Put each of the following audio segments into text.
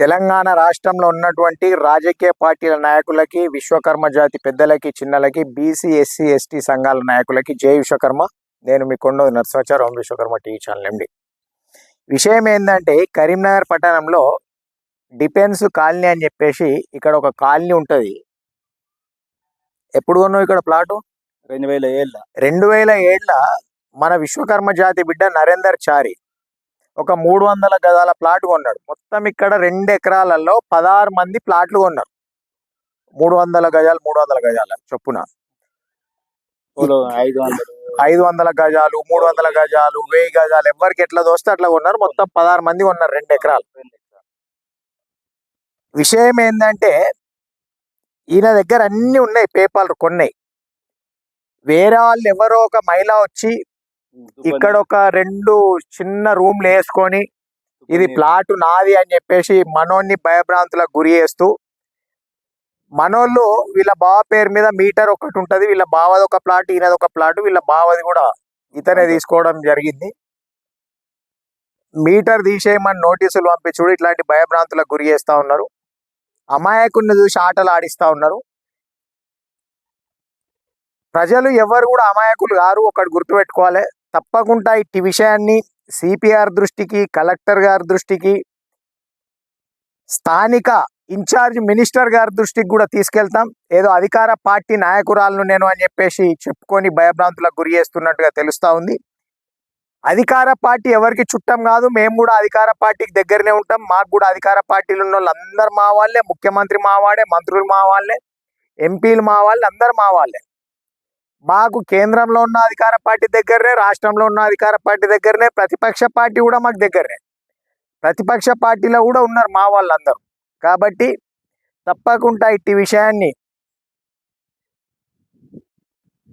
తెలంగాణ రాష్ట్రంలో ఉన్నటువంటి రాజకీయ పార్టీల నాయకులకి విశ్వకర్మ జాతి పెద్దలకి చిన్నలకి బీసీ ఎస్సీ ఎస్టీ సంఘాల నాయకులకి జై విశ్వకర్మ. నేను మీ Konda Narasimhachari Om Vishwakarma TV channel MD. విషయం ఏంటంటే కరీంనగర్ పట్టణంలో డిఫెన్స్ కాలనీ అని చెప్పేసి ఇక్కడ ఒక కాలనీ ఉంటుంది. ఎప్పుడు కొన్నావు ఇక్కడ ప్లాటు? రెండు వేల ఏళ్ళ. రెండు వేల ఏళ్ళ మన విశ్వకర్మ జాతి బిడ్డ నరేందర్ చారి. ఒక మూడు వందల గదాల ప్లాట్ కొన్నాడు. మొత్తం ఇక్కడ రెండు ఎకరాలలో పదహారు మంది ప్లాట్లు కొన్నారు. మూడు వందల గజాలు మూడు వందల గజాల చొప్పున. ఐదు వందలు ఐదు వందల గజాలు మూడు వందల గజాలు వెయ్యి గజాలు ఎవరికి ఎట్లా దోస్తే అట్లా కొన్నారు. మొత్తం పదహారు మంది కొన్నారు రెండు ఎకరాలు విషయం ఏంటంటే ఈయన దగ్గర అన్ని ఉన్నాయి పేపర్లు కొన్నాయి. వేరే వాళ్ళు ఎవరో ఒక మహిళ వచ్చి ఇక్కడ ఒక రెండు చిన్న రూమ్లు వేసుకొని ఇది ప్లాట్ నాది అని చెప్పేసి మనోన్ని భయభ్రాంతులకు గురి చేస్తూ మనోళ్ళు వీళ్ళ బావ పేరు మీద మీటర్ ఒకటి ఉంటది. వీళ్ళ బావది ఒక ప్లాట్ ఈయనది ఒక ప్లాట్ వీళ్ళ బావది కూడా ఇతనే తీసుకోవడం జరిగింది. మీటర్ తీసేయమని నోటీసులు పంపించుడు ఇట్లాంటి భయభ్రాంతులకు గురి చేస్తా ఉన్నారు. అమాయకుడిని చూసి ఆటలు ఆడిస్తా ఉన్నారు. ప్రజలు ఎవరు కూడా అమాయకులు గారు ఒకటి గుర్తుపెట్టుకోవాలి. తప్పకుండా ఇట్టి విషయాన్ని సిపిఆర్ దృష్టికి కలెక్టర్ గారి దృష్టికి స్థానిక ఇన్ఛార్జ్ మినిస్టర్ గారి దృష్టికి కూడా తీసుకెళ్తాం. ఏదో అధికార పార్టీ నాయకురాలను నేను అని చెప్పేసి చెప్పుకొని భయభ్రాంతులకు గురి చేస్తున్నట్టుగా తెలుస్తూ ఉంది. అధికార పార్టీ ఎవరికి చుట్టం కాదు మేము కూడా అధికార పార్టీకి దగ్గరనే ఉంటాం. మాకు కూడా అధికార పార్టీలు ఉన్న వాళ్ళు అందరు మా వాళ్ళే. ముఖ్యమంత్రి మా వాడే మంత్రులు మా వాళ్ళే ఎంపీలు మా వాళ్ళే అందరు మా వాళ్ళే. మాకు కేంద్రంలో ఉన్న అధికార పార్టీ దగ్గరనే రాష్ట్రంలో ఉన్న అధికార పార్టీ దగ్గరనే ప్రతిపక్ష పార్టీ కూడా మాకు దగ్గరనే. ప్రతిపక్ష పార్టీలో కూడా ఉన్నారు మా వాళ్ళందరూ. కాబట్టి తప్పకుండా ఇట్టి విషయాన్ని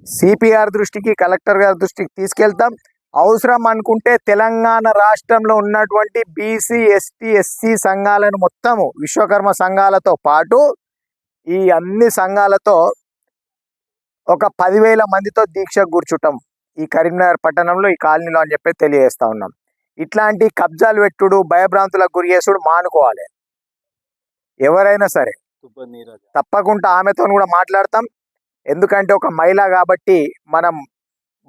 సిపిఆర్ దృష్టికి కలెక్టర్ గారి దృష్టికి తీసుకెళ్తాం. అవసరం అనుకుంటే తెలంగాణ రాష్ట్రంలో ఉన్నటువంటి బీసీ ఎస్టీ ఎస్సీ సంఘాలను మొత్తము విశ్వకర్మ సంఘాలతో పాటు ఈ అన్ని సంఘాలతో ఒక పదివేల మందితో దీక్ష కూర్చుంటాం ఈ కరీంనగర్ పట్టణంలో ఈ కాలనీలో అని చెప్పి తెలియజేస్తా ఉన్నాం. ఇట్లాంటి కబ్జాలు పెట్టుడు భయభ్రాంతులకు గురి చేసుడు మానుకోవాలి. ఎవరైనా సరే తప్పకుండా ఆమెతో కూడా మాట్లాడతాం. ఎందుకంటే ఒక మహిళ కాబట్టి మనం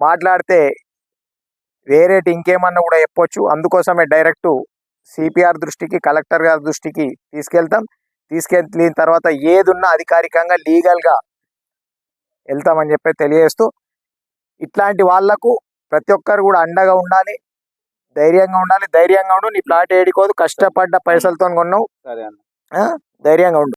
మాట్లాడితే వేరేటి ఇంకేమన్నా కూడా చెప్పొచ్చు. అందుకోసమే డైరెక్ట్ సిపిఆర్ దృష్టికి కలెక్టర్ గారి దృష్టికి తీసుకెళ్తాం. తీసుకెళ్ళిన తర్వాత ఏది ఉన్నా అధికారికంగా లీగల్గా వెళ్తామని చెప్పి తెలియజేస్తూ ఇట్లాంటి వాళ్ళకు ప్రతి ఒక్కరు కూడా అండగా ఉండాలి ధైర్యంగా ఉండాలి ధైర్యంగా ఉండు నీ ప్లాట్ ఏడికోదు కష్టపడ్డ పైసలతో కొన్నావు. సరే అన్న. ధైర్యంగా ఉండు.